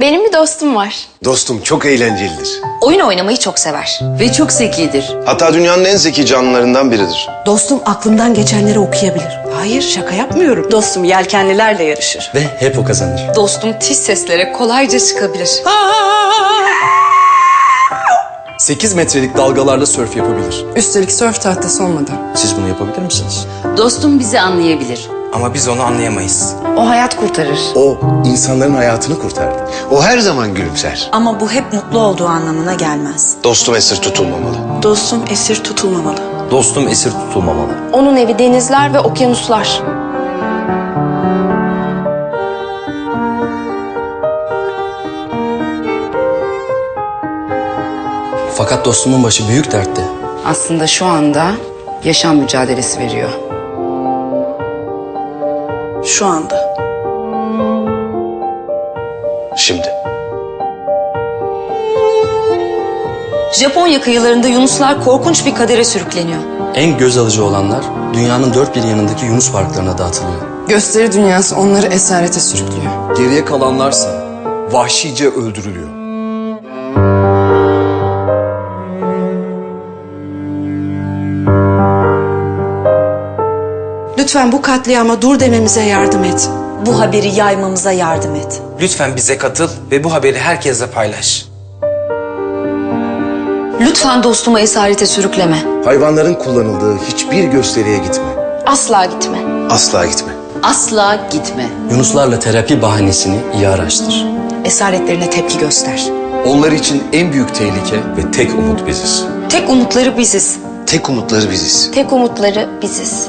Benim bir dostum var. Dostum çok eğlencelidir. Oyun oynamayı çok sever. Ve çok zekidir. Hatta dünyanın en zeki canlılarından biridir. Dostum aklımdan geçenleri okuyabilir. Hayır şaka yapmıyorum. Dostum yelkenlilerle yarışır. Ve hep o kazanır. Dostum tiz seslere kolayca çıkabilir. 8 metrelik dalgalarla sörf yapabilir. Üstelik sörf tahtası olmadan. Siz bunu yapabilir misiniz? Dostum bizi anlayabilir. Ama biz onu anlayamayız. O hayat kurtarır. O insanların hayatını kurtardı. O her zaman gülümser. Ama bu hep mutlu olduğu anlamına gelmez. Dostum esir tutulmamalı. Dostum esir tutulmamalı. Dostum esir tutulmamalı. Onun evi denizler ve okyanuslar. Fakat dostumun başı büyük dertte. Aslında şu anda yaşam mücadelesi veriyor. Şu anda. Şimdi. Japonya kıyılarında yunuslar korkunç bir kadere sürükleniyor. En göz alıcı olanlar dünyanın dört bir yanındaki Yunus parklarına dağıtılıyor. Gösteri dünyası onları esarete sürüklüyor. Geriye kalanlarsa vahşice öldürülüyor. Lütfen bu katliama dur dememize yardım et. Bu haberi yaymamıza yardım et. Lütfen bize katıl ve bu haberi herkesle paylaş. Lütfen dostumu esarete sürükleme. Hayvanların kullanıldığı hiçbir gösteriye gitme. Asla gitme. Asla gitme. Asla gitme. Yunuslarla terapi bahanesini iyi araştır. Esaretlerine tepki göster. Onlar için en büyük tehlike ve tek umut biziz. Tek umutları biziz. Tek umutları biziz. Tek umutları biziz.